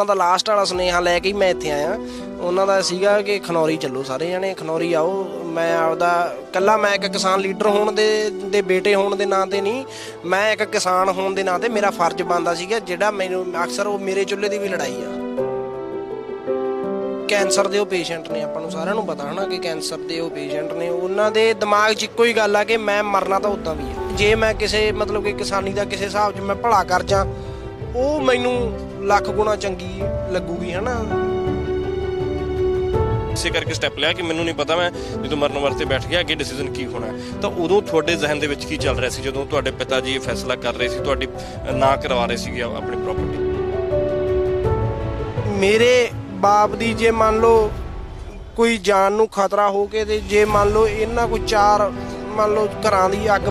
ਉਹਨਾਂ ਦਾ ਲਾਸਟ ਵਾਲਾ ਸੁਨੇਹਾ ਲੈ ਕੇ ਹੀ ਮੈਂ ਇੱਥੇ ਆਇਆ। ਉਹਨਾਂ ਦਾ ਸੀਗਾ ਕਿ ਖਨੌਰੀ ਚੱਲੋ ਸਾਰੇ ਜਣੇ, ਖਨੌਰੀ ਆਓ। ਮੈਂ ਆਪਦਾ ਕੱਲਾ ਮੈਂ ਇੱਕ ਕਿਸਾਨ ਲੀਡਰ ਹੋਣ ਦੇ ਦੇ ਬੇਟੇ ਹੋਣ ਦੇ ਨਾਂ ਤੇ ਨਹੀਂ, ਮੈਂ ਇੱਕ ਕਿਸਾਨ ਹੋਣ ਦੇ ਨਾਂ ਤੇ ਮੇਰਾ ਫਰਜ਼ ਬਣਦਾ ਸੀਗਾ, ਜਿਹੜਾ ਮੈਨੂੰ ਅਕਸਰ ਉਹ ਮੇਰੇ ਚੁੱਲ੍ਹੇ ਦੀ ਵੀ ਲੜਾਈ ਆ। ਕੈਂਸਰ ਦੇ ਉਹ ਪੇਸ਼ੈਂਟ ਨੇ, ਆਪਾਂ ਨੂੰ ਸਾਰਿਆਂ ਨੂੰ ਪਤਾ ਹਨਾ ਕਿ ਕੈਂਸਰ ਦੇ ਉਹ ਪੇਸ਼ੈਂਟ ਨੇ। ਉਹਨਾਂ ਦੇ ਦਿਮਾਗ 'ਚ ਇੱਕੋ ਹੀ ਗੱਲ ਆ ਕਿ ਮੈਂ ਮਰਨਾ ਤਾਂ ਉਦਾਂ ਵੀ ਆ। ਜੇ ਮੈਂ ਕਿਸੇ, ਮਤਲਬ ਕਿ ਕਿਸਾਨੀ ਦਾ ਕਿਸੇ ਹਿਸਾਬ 'ਚ ਮੈਂ ਭਲਾ ਕਰ ਜਾਂ, ਉਹ ਮੈਨੂੰ ਲੱਖ ਗੁਣਾ ਚੰਗੀ ਲੱਗੂਗੀ ਹਨਾ ਇਸੇ ਕਰਕੇ ਸਟੈਪ ਲਿਆ ਕਿ ਮੈਨੂੰ ਨਹੀਂ ਪਤਾ ਮੈਂ ਜਦੋਂ ਮਰਨ ਵਰਤੇ ਬੈਠ ਗਿਆ ਅੱਗੇ ਡਿਸੀਜਨ ਕੀ ਹੋਣਾ। ਤਾਂ ਉਦੋਂ ਤੁਹਾਡੇ ਜ਼ਿਹਨ ਦੇ ਵਿੱਚ ਕੀ ਚੱਲ ਰਿਹਾ ਸੀ ਜਦੋਂ ਤੁਹਾਡੇ ਪਿਤਾ ਜੀ ਇਹ ਫੈਸਲਾ ਕਰ ਰਹੇ ਸੀ ਤੁਹਾਡੀ ਨਾ ਕਰਵਾ ਰਹੇ ਸੀਗੇ ਆਪਣੀ ਪ੍ਰਾਪਰਟੀ ਮੇਰੇ ਬਾਪ ਦੀ ਜੇ ਮੰਨ ਲਓ ਕੋਈ ਜਾਨ ਨੂੰ ਖਤਰਾ ਹੋ ਕੇ ਤੇ ਜੇ ਮੰਨ ਲਓ ਇਹਨਾਂ ਕੋਈ ਚਾਰ ਮੰਨ ਲਓ ਘਰਾਂ ਦੀ ਅੱਗ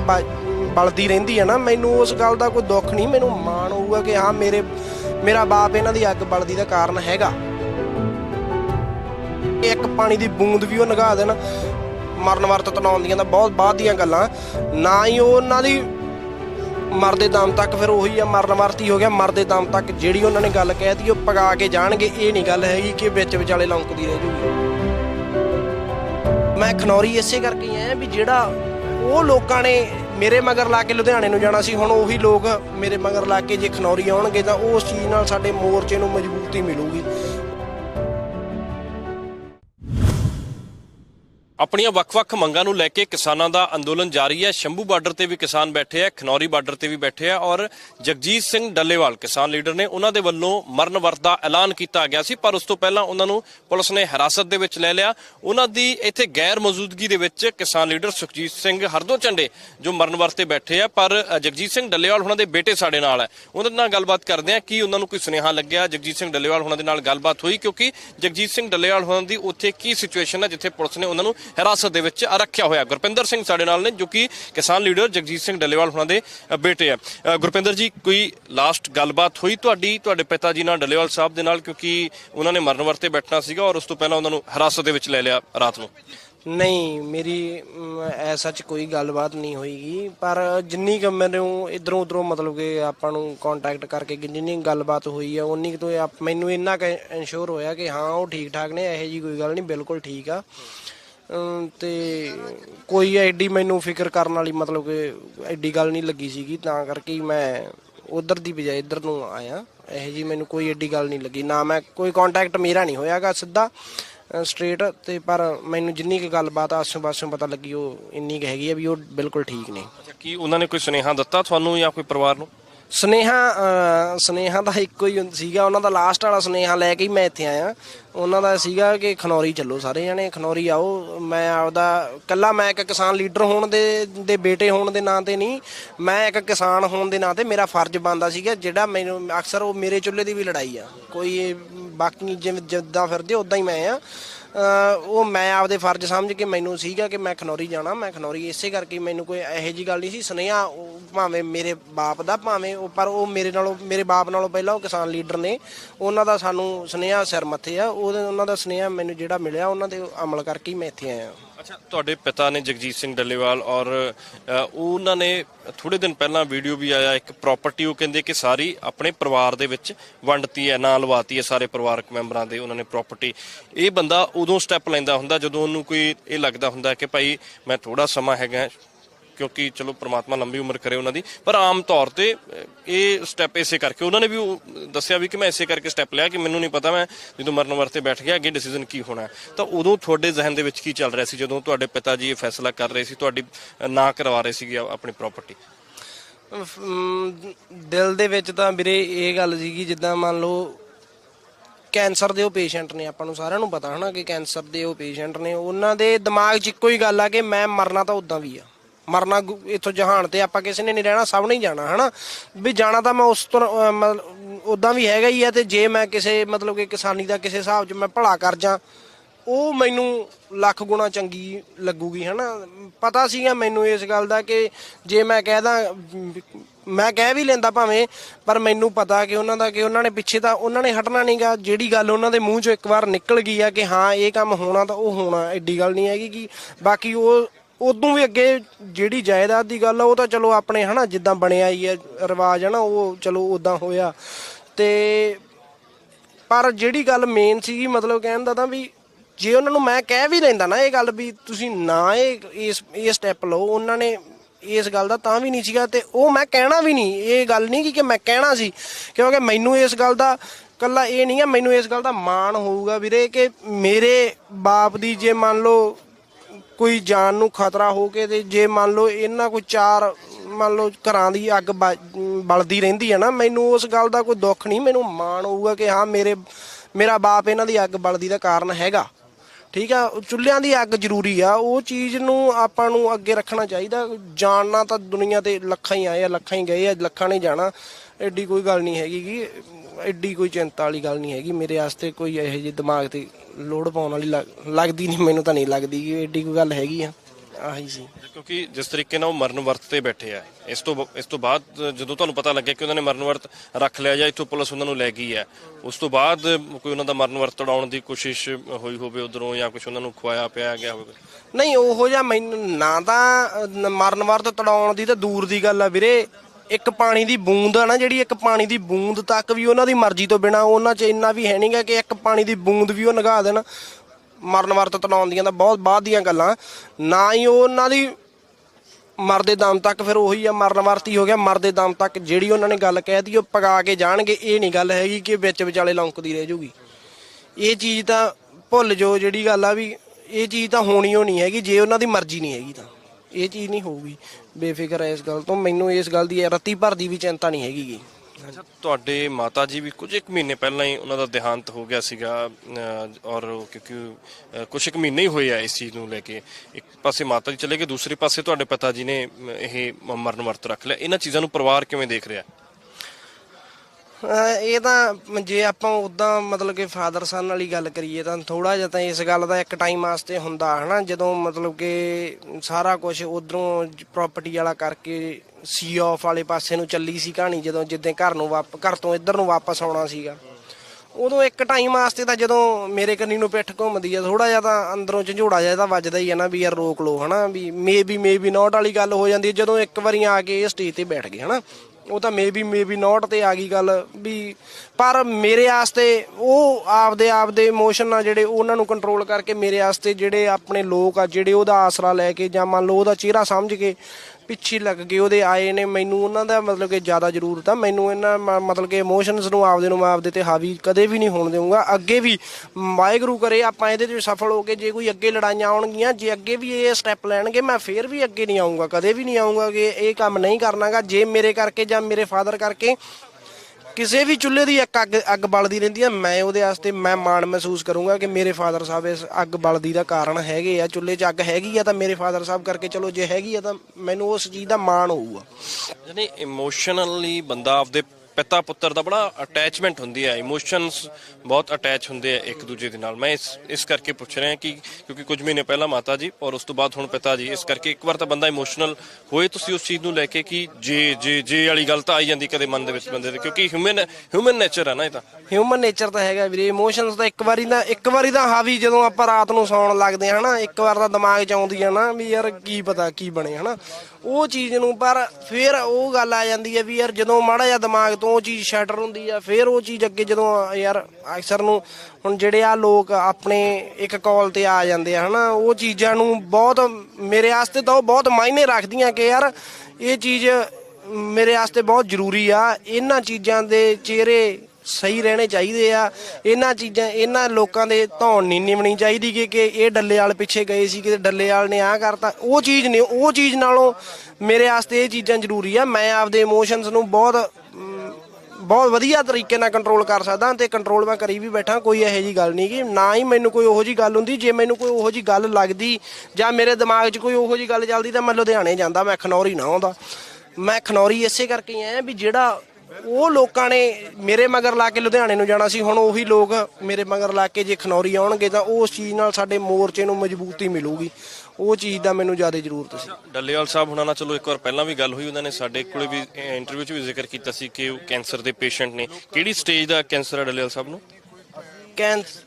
ਬਲਦੀ ਰਹਿੰਦੀ ਹੈ ਨਾ ਮੈਨੂੰ ਉਸ ਗੱਲ ਦਾ ਕੋਈ ਦੁੱਖ ਨਹੀਂ ਮੈਨੂੰ ਮਾਣ ਹੋਊਗਾ ਕਿ ਹਾਂ ਮੇਰੇ ਮੇਰਾ ਬਾਪ ਇਹਨਾਂ ਦੀ ਅੱਗ ਬਲਦੀ ਦਾ ਕਾਰਨ ਹੈਗਾ। ਇੱਕ ਪਾਣੀ ਦੀ ਬੂੰਦ ਵੀ ਉਹ ਨਗਾ ਦੇਣ, ਮਰਨ ਵਰਤ ਤਣਾਉਂਦੀਆਂ ਦਾ ਬਹੁਤ ਬਾਅਦ ਦੀਆਂ ਗੱਲਾਂ। ਨਾ ਹੀ ਉਹ ਉਹਨਾਂ ਦੀ ਮਰਦੇ ਦਮ ਤੱਕ ਫਿਰ ਉਹੀ ਆ, ਮਰਨ ਵਰਤੀ ਹੋ ਗਿਆ, ਮਰਦੇ ਦਮ ਤੱਕ ਜਿਹੜੀ ਉਹਨਾਂ ਨੇ ਗੱਲ ਕਹਿਤੀ ਉਹ ਪਗਾ ਕੇ ਜਾਣਗੇ। ਇਹ ਨਹੀਂ ਗੱਲ ਹੈਗੀ ਕਿ ਵਿੱਚ ਵਿਚਾਲੇ ਲੌਂਕਦੀ ਰਹਿ ਜੂਗੀ। ਮੈਂ ਖਨੌਰੀ ਇਸੇ ਕਰਕੇ ਆਇਆ ਵੀ ਜਿਹੜਾ ਉਹ ਲੋਕਾਂ ਨੇ ਮੇਰੇ ਮਗਰ ਲਾ ਕੇ ਲੁਧਿਆਣੇ ਨੂੰ ਜਾਣਾ ਸੀ, ਹੁਣ ਉਹੀ ਲੋਕ ਮੇਰੇ ਮਗਰ ਲਾ ਕੇ ਜੇ ਖਨੌਰੀ ਆਉਣਗੇ ਤਾਂ ਉਸ ਚੀਜ਼ ਨਾਲ ਸਾਡੇ ਮੋਰਚੇ ਨੂੰ ਮਜ਼ਬੂਤੀ ਮਿਲੂਗੀ। ਆਪਣੀਆਂ ਵੱਖ-ਵੱਖ ਮੰਗਾਂ ਨੂੰ ਲੈ ਕੇ ਕਿਸਾਨਾਂ ਦਾ ਅੰਦੋਲਨ ਜਾਰੀ ਹੈ। ਸ਼ੰਭੂ ਬਾਰਡਰ ਤੇ ਵੀ ਕਿਸਾਨ ਬੈਠੇ ਆ, ਖਨੌਰੀ ਬਾਰਡਰ ਤੇ ਵੀ ਬੈਠੇ ਆ ਔਰ ਜਗਜੀਤ ਸਿੰਘ ਡੱਲੇਵਾਲ, ਕਿਸਾਨ ਲੀਡਰ ਨੇ ਉਹਨਾਂ ਦੇ ਵੱਲੋਂ ਮਰਨ ਵਰਤ ਦਾ ਐਲਾਨ ਕੀਤਾ ਗਿਆ ਸੀ, ਪਰ ਉਸ ਤੋਂ ਪਹਿਲਾਂ ਉਹਨਾਂ ਨੂੰ ਪੁਲਿਸ ਨੇ ਹਿਰਾਸਤ ਦੇ ਵਿੱਚ ਲੈ ਲਿਆ। ਉਹਨਾਂ ਦੀ ਇੱਥੇ ਗੈਰ ਮੌਜੂਦਗੀ ਦੇ ਵਿੱਚ ਕਿਸਾਨ ਲੀਡਰ ਸੁਖਜੀਤ ਸਿੰਘ ਹਰਦੋ ਝੰਡੇ, ਜੋ ਮਰਨ ਵਰਤ ਤੇ ਬੈਠੇ ਆ, ਪਰ ਜਗਜੀਤ ਸਿੰਘ ਡੱਲੇਵਾਲ ਉਹਨਾਂ ਦੇ ਬੇਟੇ ਸਾਡੇ ਨਾਲ ਹੈ। ਉਹਨਾਂ ਨਾਲ ਗੱਲਬਾਤ ਕਰਦੇ ਆ, ਕੀ ਉਹਨਾਂ ਨੂੰ ਕੋਈ ਸੁਨੇਹਾ ਲੱਗਿਆ? ਜਗਜੀਤ ਸਿੰਘ ਡੱਲੇਵਾਲ ਉਹਨਾਂ ਦੇ ਨਾਲ ਗੱਲਬਾਤ ਹੋਈ, ਕਿਉਂਕਿ ਜਗਜੀਤ ਸਿੰਘ ਡੱਲੇਵਾਲ ਉਹਨਾਂ ਦੀ ਉੱਥੇ ਕੀ ਸਿਚੁਏਸ਼ਨ ਹੈ, ਜਿੱਥੇ ਪੁਲਿਸ ਨੇ ਉਹਨਾਂ ਨੂੰ ਹਿਰਾਸਤ ਦੇ ਵਿੱਚ ਰੱਖਿਆ ਹੋਇਆ। ਗੁਰਪਿੰਦਰ ਸਿੰਘ ਸਾਡੇ ਨਾਲ ਨੇ ਜੋ ਕਿ ਕਿਸਾਨ ਲੀਡਰ ਜਗਜੀਤ ਸਿੰਘ ਡੱਲੇਵਾਲ ਉਹਨਾਂ ਦੇ ਬੇਟੇ ਆ। ਗੁਰਪਿੰਦਰ ਜੀ ਕੋਈ ਲਾਸਟ ਗੱਲਬਾਤ ਹੋਈ ਤੁਹਾਡੀ? ਤੁਹਾਡੇ ਪਿਤਾ ਜੀ ਨਾਲ ਡੱਲੇਵਾਲ ਸਾਹਿਬ ਦੇ ਨਾਲ ਕਿਉਂਕਿ ਉਹਨਾਂ ਨੇ ਮਰਨ ਵਰਤੇ ਬੈਠਣਾ ਸੀਗਾ ਔਰ ਉਸ ਤੋਂ ਪਹਿਲਾਂ ਉਹਨਾਂ ਨੂੰ ਹਿਰਾਸਤ ਦੇ ਵਿੱਚ ਲੈ ਲਿਆ ਰਾਤ ਨੂੰ? ਨਹੀਂ ਮੇਰੀ ਮ, ਐਸਾ ਚ ਕੋਈ ਗੱਲਬਾਤ ਨਹੀਂ ਹੋਈਗੀ ਪਰ ਜਿੰਨੀ ਕੁ ਮੈਨੂੰ ਇਧਰੋਂ ਉਧਰੋਂ ਮਤਲਬ ਕਿ ਆਪਾਂ ਨੂੰ ਕੰਟੈਕਟ ਕਰਕੇ ਜਿੰਨੀ ਕੁ ਗੱਲਬਾਤ ਹੋਈ ਆ ਉਨੀ ਕੁ ਤੋਂ ਮੈਨੂੰ ਇੰਨਾ ਕੁ ਇਨਸ਼ੋਰ ਹੋਇਆ ਕਿ ਹਾਂ ਉਹ ਠੀਕ ਠਾਕ ਨੇ ਇਹੋ ਜੀ ਕੋਈ ਗੱਲ ਨਹੀਂ ਬਿਲਕੁਲ ਠੀਕ ਆ। ਤੇ ਕੋਈ ਐਡੀ ਮੈਨੂੰ ਫਿਕਰ ਕਰਨ ਵਾਲੀ ਮਤਲਬ ਕਿ ਐਡੀ ਗੱਲ ਨਹੀਂ ਲੱਗੀ ਸੀਗੀ, ਤਾਂ ਕਰਕੇ ਹੀ ਮੈਂ ਉਧਰ ਦੀ ਬਜਾਏ ਇੱਧਰ ਨੂੰ ਆਇਆ। ਇਹੋ ਜੀ ਮੈਨੂੰ ਕੋਈ ਐਡੀ ਗੱਲ ਨਹੀਂ ਲੱਗੀ। ਨਾ ਮੈਂ, ਕੋਈ ਕੰਟੈਕਟ ਮੇਰਾ ਨਹੀਂ ਹੋਇਆਗਾ ਸਿੱਧਾ ਸਟ੍ਰੇਟ ਤੇ ਪਰ ਮੈਨੂੰ ਜਿੰਨੀ ਕੁ ਗੱਲਬਾਤ ਆਸੋਂ ਪਾਸੋਂ ਪਤਾ ਲੱਗੀ ਉਹ ਇੰਨੀ ਕੁ ਹੈਗੀ ਆ ਵੀ ਉਹ ਬਿਲਕੁਲ ਠੀਕ ਨੇ। ਅੱਛਾ, ਕੀ ਉਹਨਾਂ ਨੇ ਕੋਈ ਸੁਨੇਹਾ ਦਿੱਤਾ ਤੁਹਾਨੂੰ ਜਾਂ ਕੋਈ ਪਰਿਵਾਰ ਨੂੰ? ਸੁਨੇਹਾ ਅਹ, ਸੁਨੇਹਾ ਦਾ ਇੱਕੋ ਹੀ ਸੀਗਾ ਉਹਨਾਂ ਦਾ ਲਾਸਟ ਵਾਲਾ ਸੁਨੇਹਾ ਲੈ ਕੇ ਹੀ ਮੈਂ ਇੱਥੇ ਆਇਆ। ਉਹਨਾਂ ਦਾ ਸੀਗਾ ਕਿ ਖਨੌਰੀ ਚੱਲੋ ਸਾਰੇ ਜਣੇ ਖਨੌਰੀ ਆਓ। ਮੈਂ ਆਪਦਾ ਕੱਲਾ ਮੈਂ ਇੱਕ ਕਿਸਾਨ ਲੀਡਰ ਹੋਣ ਦੇ ਦੇ ਬੇਟੇ ਹੋਣ ਦੇ ਨਾਂ ਤੇ ਨਹੀਂ ਮੈਂ ਇੱਕ ਕਿਸਾਨ ਹੋਣ ਦੇ ਨਾਂ ਤੇ ਮੇਰਾ ਫਰਜ਼ ਬਣਦਾ ਸੀਗਾ ਜਿਹੜਾ ਮੈਨੂੰ ਅਕਸਰ ਉਹ ਮੇਰੇ ਚੁੱਲ੍ਹੇ ਦੀ ਵੀ ਲੜਾਈ ਆ। ਕੋਈ ਬਾਕੀ ਜਿਵੇਂ ਜਿੱਦਾਂ ਫਿਰਦੇ ਉਦਾਂ ਹੀ ਮੈਂ ਆ। ਉਹ ਮੈਂ ਆਪਦੇ ਫਰਜ਼ ਸਮਝ ਕੇ ਮੈਨੂੰ ਸੀਗਾ ਕਿ ਮੈਂ ਖਨੌਰੀ ਜਾਣਾ, ਮੈਂ ਖਨੌਰੀ ਇਸੇ ਕਰਕੇ ਮੈਨੂੰ ਕੋਈ ਇਹੋ ਜੀ ਗੱਲ ਨਹੀਂ ਸੀ। ਸੁਨੇਹਾ ਉਹ ਭਾਵੇਂ ਮੇਰੇ ਬਾਪ ਦਾ, ਭਾਵੇਂ ਉਹ, ਪਰ ਉਹ ਮੇਰੇ ਨਾਲੋਂ, ਮੇਰੇ ਬਾਪ ਨਾਲੋਂ ਪਹਿਲਾਂ ਉਹ ਕਿਸਾਨ ਲੀਡਰ ਨੇ। ਉਹਨਾਂ ਦਾ ਸਾਨੂੰ ਸੁਨੇਹਾ ਸਿਰ ਮੱਥੇ ਆ। ਉਹਦੇ, ਉਹਨਾਂ ਦਾ ਸੁਨੇਹਾ ਮੈਨੂੰ ਜਿਹੜਾ ਮਿਲਿਆ, ਉਹਨਾਂ ਤੇ ਅਮਲ ਕਰਕੇ ਹੀ ਮੈਂ ਇੱਥੇ ਆਇਆ। ਅੱਛਾ, ਤੁਹਾਡੇ ਪਿਤਾ ਨੇ ਜਗਜੀਤ ਸਿੰਘ ਡੱਲੇਵਾਲ ਔਰ ਉਹਨਾਂ ਨੇ ਥੋੜੇ ਦਿਨ ਪਹਿਲਾਂ ਵੀਡੀਓ ਵੀ ਆਇਆ, ਇੱਕ ਪ੍ਰਾਪਰਟੀ ਉਹ ਕਹਿੰਦੇ ਕਿ ਸਾਰੀ ਆਪਣੇ ਪਰਿਵਾਰ ਦੇ ਵਿੱਚ ਵੰਡਤੀ ਹੈ, ਨਾਂ ਲਵਾਤੀ ਹੈ ਸਾਰੇ ਪਰਿਵਾਰਕ ਮੈਂਬਰਾਂ ਦੇ, ਉਹਨਾਂ ਨੇ ਪ੍ਰਾਪਰਟੀ ਇਹ ਬੰਦਾ ਉਦੋਂ ਸਟੈਪ ਲੈਂਦਾ ਹੁੰਦਾ ਜਦੋਂ ਉਹਨੂੰ ਕੋਈ ਇਹ ਲੱਗਦਾ ਹੁੰਦਾ ਕਿ ਭਾਈ ਮੈਂ ਥੋੜਾ ਸਮਾਂ ਹੈਗਾ ਕਿਉਂਕਿ ਚਲੋ ਪ੍ਰਮਾਤਮਾ ਲੰਬੀ ਉਮਰ ਕਰੇ ਉਹਨਾਂ ਦੀ, ਪਰ ਆਮ ਤੌਰ ਤੇ ਇਹ ਸਟੈਪ ਇਸੇ ਕਰਕੇ, ਉਹਨਾਂ ਨੇ ਵੀ ਦੱਸਿਆ ਵੀ ਕਿ ਮੈਂ ਇਸੇ ਕਰਕੇ ਸਟੈਪ ਲਿਆ ਕਿ ਮੈਨੂੰ ਨਹੀਂ ਪਤਾ ਮੈਂ ਜਦੋਂ ਮਰਨ ਵਰਤੇ ਬੈਠ ਗਿਆ, ਅੱਗੇ ਡਿਸੀਜਨ ਕੀ ਹੋਣਾ ਤਾਂ ਉਦੋਂ ਤੁਹਾਡੇ ਜ਼ਿਹਨ ਦੇ ਵਿੱਚ ਕੀ ਚੱਲ ਰਿਹਾ ਸੀ ਜਦੋਂ ਤੁਹਾਡੇ ਪਿਤਾ ਜੀ ਇਹ ਫੈਸਲਾ ਕਰ ਰਹੇ ਸੀ, ਤੁਹਾਡੀ ਨਾ ਕਰਵਾ ਰਹੇ ਸੀਗੇ ਆਪਣੀ ਪ੍ਰਾਪਰਟੀ ਦਿਲ ਦੇ ਵਿੱਚ ਤਾਂ ਵੀਰੇ ਇਹ ਗੱਲ ਸੀਗੀ, ਜਿੱਦਾਂ ਮੰਨ ਲਓ ਕੈਂਸਰ ਦੇ ਉਹ ਪੇਸ਼ੈਂਟ ਨੇ, ਆਪਾਂ ਨੂੰ ਸਾਰਿਆਂ ਨੂੰ ਪਤਾ ਹਨਾ ਕਿ ਕੈਂਸਰ ਦੇ ਉਹ ਪੇਸ਼ੈਂਟ ਨੇ, ਉਹਨਾਂ ਦੇ ਦਿਮਾਗ 'ਚ ਇੱਕੋ ਹੀ ਗੱਲ ਆ ਕਿ ਮੈਂ ਮਰਨਾ ਤਾਂ ਉਦਾਂ ਵੀ ਆ। ਮਰਨਾ ਗੁ- ਇੱਥੋਂ ਜਹਾਨ ਤੇ ਆਪਾਂ ਕਿਸੇ ਨੇ ਨਹੀਂ ਰਹਿਣਾ, ਸਭ ਨੇ ਹੀ ਜਾਣਾ, ਹਨਾ? ਵੀ ਜਾਣਾ ਤਾਂ ਮੈਂ ਉਸ ਤੋਂ ਉਦਾਂ ਵੀ ਹੈਗਾ ਹੀ ਆ ਤੇ ਜੇ ਮੈਂ ਕਿਸੇ, ਮਤਲਬ ਕਿ ਕਿਸਾਨੀ ਦਾ ਕਿਸੇ ਹਿਸਾਬ 'ਚ ਮੈਂ ਭਲਾ ਕਰ ਜਾਂ, ਉਹ ਮੈਨੂੰ ਲੱਖ ਗੁਣਾ ਚੰਗੀ ਲੱਗੂਗੀ, ਹਨਾ? ਪਤਾ ਸੀਗਾ ਮੈਨੂੰ ਇਸ ਗੱਲ ਦਾ ਕਿ ਜੇ ਮੈਂ ਕਹਿਦਾ ਮੈਂ ਕਹਿ ਵੀ ਲੈਂਦਾ ਭਾਵੇਂ, ਪਰ ਮੈਨੂੰ ਪਤਾ ਕਿ ਉਹਨਾਂ ਦਾ, ਕਿ ਉਹਨਾਂ ਨੇ ਪਿੱਛੇ ਤਾਂ ਉਹਨਾਂ ਨੇ ਹਟਣਾ ਨਹੀਂਗਾ ਜਿਹੜੀ ਗੱਲ ਉਹਨਾਂ ਦੇ ਮੂੰਹ ਚੋਂ ਇੱਕ ਵਾਰ ਨਿਕਲ ਗਈ ਆ ਕਿ ਹਾਂ, ਇਹ ਕੰਮ ਹੋਣਾ ਤਾਂ ਉਹ ਹੋਣਾ, ਐਡੀ ਗੱਲ ਨਹੀਂ ਹੈਗੀ ਕਿ ਬਾਕੀ ਉਹ ਉਦੋਂ ਵੀ ਅੱਗੇ ਜਿਹੜੀ ਜਾਇਦਾਦ ਦੀ ਗੱਲ ਆ, ਉਹ ਤਾਂ ਚਲੋ ਆਪਣੇ ਹਨਾ, ਜਿੱਦਾਂ ਬਣਿਆ ਹੀ ਹੈ ਰਿਵਾਜ ਹੈ ਨਾ ਉਹ ਚਲੋ ਉਦਾਂ ਹੋਇਆ। ਤੇ ਪਰ ਜਿਹੜੀ ਗੱਲ ਮੇਨ ਸੀਗੀ, ਮਤਲਬ ਕਹਿਣ ਦਾ ਤਾਂ ਵੀ ਜੇ ਉਹਨਾਂ ਨੂੰ ਮੈਂ ਕਹਿ ਵੀ ਲੈਂਦਾ ਨਾ ਇਹ ਗੱਲ ਵੀ, ਤੁਸੀਂ ਨਾ ਇਹ, ਇਸ, ਇਹ ਸਟੈਪ ਲਓ, ਉਹਨਾਂ ਨੇ ਇਸ ਗੱਲ ਦਾ ਤਾਂ ਵੀ ਨਹੀਂ ਸੀਗਾ ਤੇ ਉਹ ਮੈਂ ਕਹਿਣਾ ਵੀ ਨਹੀਂ, ਇਹ ਗੱਲ ਨਹੀਂ ਕਿ ਮੈਂ ਕਹਿਣਾ ਸੀ, ਕਿਉਂਕਿ ਮੈਨੂੰ ਇਸ ਗੱਲ ਦਾ ਕੱਲਾ ਇਹ ਨਹੀਂ ਹੈ ਮੈਨੂੰ ਇਸ ਗੱਲ ਦਾ ਮਾਣ ਹੋਊਗਾ ਵੀਰੇ ਕਿ ਮੇਰੇ ਬਾਪ ਦੀ ਜੇ ਮੰਨ ਲਓ ਕੋਈ ਜਾਨ ਨੂੰ ਖਤਰਾ ਹੋ ਕੇ ਤੇ ਜੇ ਮੰਨ ਲਓ ਇਹਨਾਂ ਕੋਈ ਚਾਰ, ਮੰਨ ਲਓ ਘਰਾਂ ਦੀ ਅੱਗ ਬ- ਬਲਦੀ ਰਹਿੰਦੀ ਹੈ ਨਾ, ਮੈਨੂੰ ਉਸ ਗੱਲ ਦਾ ਕੋਈ ਦੁੱਖ ਨਹੀਂ, ਮੈਨੂੰ ਮਾਣ ਹੋਊਗਾ ਕਿ ਹਾਂ ਮੇਰੇ, ਮੇਰਾ ਬਾਪ ਇਹਨਾਂ ਦੀ ਅੱਗ ਬਲਦੀ ਦਾ ਕਾਰਨ ਹੈਗਾ। ਠੀਕ ਆ, ਚੁੱਲ੍ਹਿਆਂ ਦੀ ਅੱਗ ਜ਼ਰੂਰੀ ਆ, ਉਹ ਚੀਜ਼ ਨੂੰ ਆਪਾਂ ਨੂੰ ਅੱਗੇ ਰੱਖਣਾ ਚਾਹੀਦਾ। ਜਾਣਨਾ ਤਾਂ ਦੁਨੀਆ ਤੇ ਲੱਖਾਂ ਹੀ ਆਏ ਆ, ਲੱਖਾਂ ਹੀ ਗਏ ਆ, ਲੱਖਾਂ ਨੇ ਜਾਣਾ, ਐਡੀ ਕੋਈ ਗੱਲ ਨਹੀਂ ਹੈਗੀ ਗੀ। ਐਡੀ ਕੋਈ ਚਿੰਤਾ ਵਾਲੀ ਗੱਲ ਨਹੀਂ ਹੈਗੀ। ਮੇਰੇ ਵਾਸਤੇ ਕੋਈ ਇਹੋ ਜਿਹੇ ਦਿਮਾਗ ਤੇ ਲੋਡ ਪਾਉਣ ਵਾਲੀ ਲੱਗ- ਲੱਗਦੀ ਨਹੀਂ ਮੈਨੂੰ ਤਾਂ ਨਹੀਂ ਲੱਗਦੀ ਕਿ ਐਡੀ ਕੋਈ ਗੱਲ ਹੈਗੀ ਆ। ਆਹੀ ਸੀ। ਕਿਉਂਕਿ ਜਿਸ ਤਰੀਕੇ ਨਾਲ ਉਹ ਮਰਨ ਵਰਤ ਤੇ ਬੈਠੇ ਆ ਇਸ ਤੋਂ ਬ- ਇਸ ਤੋਂ ਬਾਅਦ ਜਦੋਂ ਤੁਹਾਨੂੰ ਪਤਾ ਲੱਗਿਆ ਕਿ ਉਹਨਾਂ ਨੇ ਮਰਨ ਵਰਤ ਰੱਖ ਲਿਆ ਜਾਂ ਇੱਥੋਂ ਪੁਲਿਸ ਉਹਨਾਂ ਨੂੰ ਲੈ ਗਈ ਹੈ ਉਸ ਤੋਂ ਬਾਅਦ ਕੋਈ ਉਹਨਾਂ ਦਾ ਮਰਨ ਵਰਤ ਤੜਾਉਣ ਦੀ ਕੋਸ਼ਿਸ਼ ਹੋਈ ਹੋਵੇ ਉਧਰੋਂ ਜਾਂ ਕੁਝ ਉਹਨਾਂ ਨੂੰ ਖਵਾਇਆ ਪਿਆ ਗਿਆ ਹੋਵੇ? ਨਹੀਂ ਉਹੋ ਜਿਹਾ ਮੈਨੂੰ ਨਾ ਤਾਂ ਅਹ, ਮਰਨ ਵਰਤ ਤੜਾਉਣ ਦੀ ਤਾਂ ਦੂਰ ਦੀ ਗੱਲ ਆ ਵੀਰੇ। ਇੱਕ ਪਾਣੀ ਦੀ ਬੂੰਦ ਆ ਨਾ ਜਿਹੜੀ, ਇੱਕ ਪਾਣੀ ਦੀ ਬੂੰਦ ਤੱਕ ਵੀ ਉਹਨਾਂ ਦੀ ਮਰਜ਼ੀ ਤੋਂ ਬਿਨਾ ਉਹਨਾਂ 'ਚ ਇੰਨਾ ਵੀ ਹੈ ਨਹੀਂਗਾ ਕਿ ਇੱਕ ਪਾਣੀ ਦੀ ਬੂੰਦ ਵੀ ਉਹ ਨਗਾ ਦੇਣ। ਮਰਨ ਵਰਤ ਤਣਾਉਣ ਦੀਆਂ ਤਾਂ ਬਹੁਤ ਬਾਅਦ ਦੀਆਂ ਗੱਲਾਂ। ਨਾ ਹੀ ਉਹ ਉਹਨਾਂ ਦੀ ਮਰਦੇ ਦਮ ਤੱਕ ਫਿਰ ਉਹੀ ਆ, ਮਰਨ ਵਰਤੀ ਹੋ ਗਿਆ। ਮਰਦੇ ਦਮ ਤੱਕ ਜਿਹੜੀ ਉਹਨਾਂ ਨੇ ਗੱਲ ਕਹਿਤੀ ਉਹ ਪਗਾ ਕੇ ਜਾਣਗੇ। ਇਹ ਨਹੀਂ ਗੱਲ ਹੈਗੀ ਕਿ ਵਿੱਚ ਵਿਚਾਲੇ ਲੌਂਕਦੀ ਰਹਿ ਜੂਗੀ। ਇਹ ਚੀਜ਼ ਤਾਂ ਭੁੱਲ ਜੋ ਜਿਹੜੀ ਗੱਲ ਆ ਵੀ, ਇਹ ਚੀਜ਼ ਤਾਂ ਹੋਣੀ ਹੋਣੀ ਹੈਗੀ, ਜੇ ਉਹਨਾਂ ਦੀ ਮਰਜ਼ੀ ਨਹੀਂ ਹੈਗੀ ਤਾਂ। ਇਹ ਚੀਜ਼ ਨਹੀਂ ਹੋਊਗੀ। ਬੇਫਿਕਰ ਐ ਇਸ ਗੱਲ ਤੋਂ। ਮੈਨੂੰ ਇਸ ਗੱਲ ਦੀ ਰੱਤੀ ਭਰ ਦੀ ਵੀ ਚਿੰਤਾ ਨਹੀਂ ਹੈਗੀ ਗੀ। ਅੱਛਾ ਤੁਹਾਡੇ ਮਾਤਾ ਜੀ ਵੀ ਕੁਝ ਇੱਕ ਮਹੀਨੇ ਪਹਿਲਾਂ ਹੀ ਉਹਨਾਂ ਦਾ ਦੇਹਾਂਤ ਹੋ ਗਿਆ ਸੀਗਾ ਅਹ, ਔਰ ਕਿਉਂਕਿ ਅਹ, ਕੁਝ ਇੱਕ ਮਹੀਨੇ ਹੀ ਹੋਏ ਆ ਇਸ ਚੀਜ਼ ਨੂੰ ਲੈ ਕੇ। ਇੱਕ ਪਾਸੇ ਮਾਤਾ ਜੀ ਚਲੇ ਗਏ ਦੂਸਰੇ ਪਾਸੇ ਤੁਹਾਡੇ ਪਿਤਾ ਜੀ ਨੇ ਅਮ, ਇਹ ਮ- ਮਰਨ ਵਰਤ ਰੱਖ ਲਿਆ। ਇਹਨਾਂ ਚੀਜ਼ਾਂ ਨੂੰ ਪਰਿਵਾਰ ਕਿਵੇਂ ਦੇਖ ਰਿਹਾ? ਅਹ ਇਹ ਤਾਂ ਜੇ ਆਪਾਂ ਉਦਾਂ ਮਤਲਬ ਕਿ ਫਾਦਰ ਸਨ ਵਾਲੀ ਗੱਲ ਕਰੀਏ ਤਾਂ ਥੋੜਾ ਜਿਹਾ ਤਾਂ ਇਸ ਗੱਲ ਦਾ ਇੱਕ ਟਾਈਮ ਵਾਸਤੇ ਹੁੰਦਾ ਹਨਾ, ਜਦੋਂ ਮਤਲਬ ਕਿ ਸਾਰਾ ਕੁਝ ਉਧਰੋਂ ਪ੍ਰਾਪਰਟੀ ਵਾਲਾ ਕਰਕੇ ਸੀ ਆਫ ਵਾਲੇ ਪਾਸੇ ਨੂੰ ਚੱਲੀ ਸੀ ਕਹਾਣੀ, ਜਦੋਂ ਜਿੱਦਾਂ ਘਰ ਨੂੰ ਵਾਪ, ਘਰ ਤੋਂ ਇੱਧਰ ਨੂੰ ਵਾਪਸ ਆਉਣਾ ਸੀਗਾ। ਉਦੋਂ ਇੱਕ ਟਾਈਮ ਵਾਸਤੇ ਤਾਂ ਜਦੋਂ ਮੇਰੇ ਕੰਨੀ ਨੂੰ ਪਿੱਠ ਘੁੰਮਦੀ ਆ ਥੋੜਾ ਜਿਹਾ ਤਾਂ ਅੰਦਰੋਂ ਝੰਝੋੜਾ ਜਿਹਾ ਤਾਂ ਵੱਜਦਾ ਹੀ ਆ ਨਾ ਵੀ ਯਾਰ ਰੋਕ ਲੋ ਹਨਾ, ਵੀ ਮੇਬੀ ਮੇਬੀ ਨਾਟ ਵਾਲੀ ਗੱਲ ਹੋ ਜਾਂਦੀ ਹੈ ਜਦੋਂ ਇੱਕ ਵਾਰੀ ਆ ਕੇ ਇਹ ਸਟੇਜ ਤੇ ਬੈਠ ਗਏ ਹਨਾ। ਉਹ ਤਾਂ ਮੇਬੀ ਮੇਬੀ ਨੋਟ ਤੇ ਆ ਗਈ ਗੱਲ ਵੀ, ਪਰ ਮੇਰੇ ਵਾਸਤੇ ਉਹ ਆਪਦੇ ਆਪਦੇ ਇਮੋਸ਼ਨ ਨਾਲ ਜਿਹੜੇ ਉਹਨਾਂ ਨੂੰ ਕੰਟਰੋਲ ਕਰਕੇ ਮੇਰੇ ਵਾਸਤੇ ਜਿਹੜੇ ਆਪਣੇ ਲੋਕ ਆ, ਜਿਹੜੇ ਉਹਦਾ ਆਸਰਾ ਲੈ ਕੇ ਜਾਂ ਮੰਨ ਲਓ ਉਹਦਾ ਚਿਹਰਾ ਸਮਝ ਕੇ ਪਿੱਛੇ ਲੱਗ ਕੇ ਉਹਦੇ ਆਏ ਨੇ, ਮੈਨੂੰ ਉਹਨਾਂ ਦਾ ਮਤਲਬ ਕਿ ਜ਼ਿਆਦਾ ਜ਼ਰੂਰਤ ਆ। ਮੈਨੂੰ ਇਹਨਾਂ ਮ- ਮਤਲਬ ਕਿ ਇਮੋਸ਼ਨਸ ਨੂੰ ਆਪਦੇ ਨੂੰ ਮੈਂ ਆਪਦੇ ਤੇ ਹਾਵੀ ਕਦੇ ਵੀ ਨਹੀਂ ਹੋਣ ਦੇਵਾਂਗਾ ਅੱਗੇ ਵੀ ਵਾਹਿਗੁਰੂ ਕਰੇ, ਆਪਾਂ ਇਹਦੇ ਵਿੱਚ ਸਫਲ ਹੋ ਕੇ ਜੇ ਕੋਈ ਅੱਗੇ ਲੜਾਈਆਂ ਆਉਣਗੀਆਂ, ਜੇ ਅੱਗੇ ਵੀ ਇਹ ਸਟੈਪ ਲੈਣਗੇ, ਮੈਂ ਫੇਰ ਵੀ ਅੱਗੇ ਨਹੀਂ ਆਉਂਗਾ ਕਦੇ ਵੀ ਨਹੀਂ ਆਉਂਗਾ ਕਿ ਇਹ ਕੰਮ ਨਹੀਂ ਕਰਨਾਗਾ। ਜੇ ਮੇਰੇ ਕਰਕੇ ਜਾਂ ਮੇਰੇ ਫਾਦਰ ਕਰਕੇ ਕਿਸੇ ਵੀ ਚੁੱਲ੍ਹੇ ਦੀ ਇੱਕ ਅੱਗ ਅੱਗ ਬਲਦੀ ਰਹਿੰਦੀ ਆ। ਮੈਂ ਉਹਦੇ ਵਾਸਤੇ ਮੈਂ ਮਾਣ ਮਹਿਸੂਸ ਕਰੂੰਗਾ ਕਿ ਮੇਰੇ ਫਾਦਰ ਸਾਹਿਬ ਇਸ ਅੱਗ ਬਲਦੀ ਦਾ ਕਾਰਨ ਹੈਗੇ ਆ। ਚੁੱਲ੍ਹੇ 'ਚ ਅੱਗ ਹੈਗੀ ਆ ਤਾਂ ਮੇਰੇ ਫਾਦਰ ਸਾਹਿਬ ਕਰਕੇ ਚਲੋ, ਜੇ ਹੈਗੀ ਆ ਤਾਂ ਮੈਨੂੰ ਉਸ ਚੀਜ਼ ਦਾ ਮਾਣ ਹੋਊਗਾ। ਯਾਨੀ ਇਮੋਸ਼ਨਲੀ ਬੰਦਾ ਆਪਦੇ ਪਿਤਾ ਪੁੱਤਰ ਦਾ ਬੜਾ ਅਟੈਚਮੈਂਟ ਹੁੰਦੀ ਹੈ ਇਮੋਸ਼ਨਸ ਬਹੁਤ ਅਟੈਚ ਹੁੰਦੇ ਆ ਇੱਕ ਦੂਜੇ ਦੇ ਨਾਲ। ਮੈਂ ਇਸ ਇਸ ਕਰਕੇ ਪੁੱਛ ਰਿਹਾ ਕਿ ਕਿਉਂਕਿ ਕੁਝ ਮਹੀਨੇ ਪਹਿਲਾਂ ਮਾਤਾ ਜੀ ਔਰ ਉਸ ਤੋਂ ਬਾਅਦ ਹੁਣ ਪਿਤਾ ਜੀ, ਇਸ ਕਰਕੇ ਇੱਕ ਵਾਰ ਤਾਂ ਬੰਦਾ ਇਮੋਸ਼ਨਲ ਹੋਏ ਤੁਸੀਂ ਉਸ ਚੀਜ਼ ਨੂੰ ਲੈ ਕੇ ਕਿ ਜੇ ਜੇ ਜੇ ਵਾਲੀ ਗੱਲ ਤਾਂ ਆਈ ਜਾਂਦੀ ਕਦੇ ਮਨ ਦੇ ਵਿੱਚ ਬੰਦੇ ਦੇ, ਕਿਉਂਕਿ ਹਿਊਮਨ ਹਿਊਮਨ ਨੇਚਰ ਹੈ ਨਾ ਇਹ ਤਾਂ। ਹਿਊਮਨ ਨੇਚਰ ਤਾਂ ਹੈਗਾ ਵੀਰੇ ਇਮੋਸ਼ਨਸ ਤਾਂ ਇੱਕ ਵਾਰੀ ਦਾ ਇੱਕ ਵਾਰੀ ਤਾਂ ਹਾਵੀ ਜਦੋਂ ਆਪਾਂ ਰਾਤ ਨੂੰ ਸੌਣ ਲੱਗਦੇ ਹਾਂ ਹਨਾ ਇੱਕ ਵਾਰ ਤਾਂ ਦਿਮਾਗ 'ਚ ਆਉਂਦੀ ਆ ਨਾ ਵੀ ਯਾਰ ਕੀ ਪਤਾ ਕੀ ਬਣੇ, ਹਨਾ। ਉਹ ਚੀਜ਼ ਨੂੰ ਪਰ ਫਿਰ ਉਹ ਗੱਲ ਆ ਜਾਂਦੀ ਹੈ ਵੀ ਯਾਰ ਜਦੋਂ ਮਾੜਾ ਜਿਹਾ ਦਿਮਾਗ ਤੋਂ ਉਹ ਚੀਜ਼ ਸ਼ਟਰ ਹੁੰਦੀ ਆ, ਫਿਰ ਉਹ ਚੀਜ਼ ਅੱਗੇ ਜਦੋਂ, ਯਾਰ, ਅਕਸਰ ਨੂੰ ਹੁਣ ਜਿਹੜੇ ਆ ਲੋਕ ਆਪਣੇ ਇੱਕ ਕਾਲ ਤੇ ਆ ਜਾਂਦੇ ਆ, ਹਨਾ, ਉਹ ਚੀਜ਼ਾਂ ਨੂੰ ਬਹੁਤ ਮੇਰੇ ਵਾਸਤੇ ਤਾਂ ਉਹ ਬਹੁਤ ਮਾਇਨੇ ਰੱਖਦੀਆਂ ਕਿ ਯਾਰ, ਇਹ ਚੀਜ਼ ਮੇਰੇ ਵਾਸਤੇ ਬਹੁਤ ਜ਼ਰੂਰੀ ਆ, ਇਹਨਾਂ ਚੀਜ਼ਾਂ ਦੇ ਚਿਹਰੇ ਸਹੀ ਰਹਿਣੇ ਚਾਹੀਦੇ ਆ, ਇਹਨਾਂ ਚੀਜ਼ਾਂ, ਇਹਨਾਂ ਲੋਕਾਂ ਦੇ ਧੌਣ ਨਹੀਂ ਨਿਮਣੀ ਚਾਹੀਦੀ ਕਿ ਕਿ ਇਹ ਡੱਲੇ ਵਾਲ ਪਿੱਛੇ ਗਏ ਸੀ, ਕਿ ਡੱਲੇ ਵਾਲ ਨੇ ਆਹ ਕਰਤਾ, ਉਹ ਚੀਜ਼ ਨੇ ਉਹ ਚੀਜ਼ ਨਾਲੋਂ ਮੇਰੇ ਵਾਸਤੇ ਇਹ ਚੀਜ਼ਾਂ ਜ਼ਰੂਰੀ ਆ, ਮੈਂ ਆਪਦੇ ਇਮੋਸ਼ਨਸ ਨੂੰ ਬਹੁਤ ਬਹੁਤ ਵਧੀਆ ਤਰੀਕੇ ਨਾਲ ਕੰਟਰੋਲ ਕਰ ਸਕਦਾ ਤੇ ਕੰਟਰੋਲ ਮੈਂ ਕਰੀ ਵੀ ਬੈਠਾ, ਕੋਈ ਇਹੋ ਜੀ ਗੱਲ ਨਹੀਂ ਕਿ ਨਾ ਹੀ ਮੈਨੂੰ ਕੋਈ ਉਹੋ ਜੀ ਗੱਲ ਹੁੰਦੀ, ਜੇ ਮੈਨੂੰ ਕੋਈ ਉਹੋ ਜੀ ਗੱਲ ਲੱਗਦੀ ਜਾਂ ਮੇਰੇ ਦਿਮਾਗ 'ਚ ਕੋਈ ਉਹੋ ਜੀ ਗੱਲ ਚੱਲਦੀ ਤਾਂ ਮੈਂ ਲੁਧਿਆਣੇ ਜਾਂਦਾ, ਮੈਂ ਖਨੌਰੀ ਨਾ ਆਉਂਦਾ। ਮੈਂ ਖਨੌਰੀ ਇਸੇ ਕਰਕੇ ਹੀ ਆਇਆ ਵੀ ਜਿਹੜਾ ਉਹ ਲੋਕਾਂ ਨੇ ਮੇਰੇ ਮਗਰ ਲਾ ਕੇ ਲੁਧਿਆਣੇ ਨੂੰ ਜਾਣਾ ਸੀ ਹੁਣ ਉਹੀ ਲੋਕ ਮੇਰੇ ਮਗਰ ਲਾ ਕੇ ਜੇ ਖਨੌਰੀ ਆਉਣਗੇ ਤਾਂ ਉਸ ਚੀਜ਼ ਨਾਲ ਸਾਡੇ ਮੋਰਚੇ ਨੂੰ ਮਜ਼ਬੂਤੀ ਮਿਲੂਗੀ। ਉਹ ਚੀਜ਼ ਦਾ ਮੈਨੂੰ ਜ਼ਿਆਦਾ ਜ਼ਰੂਰਤ ਸੀ। ਡੱਲੇਵਾਲ ਸਾਹਿਬ ਹੁਣਾਂ ਨਾਲ ਚਲੋ ਇੱਕ ਵਾਰ ਪਹਿਲਾਂ ਵੀ ਗੱਲ ਹੋਈ ਉਹਨਾਂ ਨੇ ਸਾਡੇ ਕੋਲੇ ਵੀ ਇੰਟਰਵਿਊ 'ਚ ਵੀ ਜ਼ਿਕਰ ਕੀਤਾ ਸੀ ਕਿ ਉਹ ਕੈਂਸਰ ਦੇ ਪੇਸ਼ੈਂਟ ਨੇ। ਕਿਹੜੀ ਸਟੇਜ ਦਾ ਕੈਂਸਰ ਹੈ ਡੱਲੇਵਾਲ ਸਾਹਿਬ ਨੂੰ? ਕੈਂਸ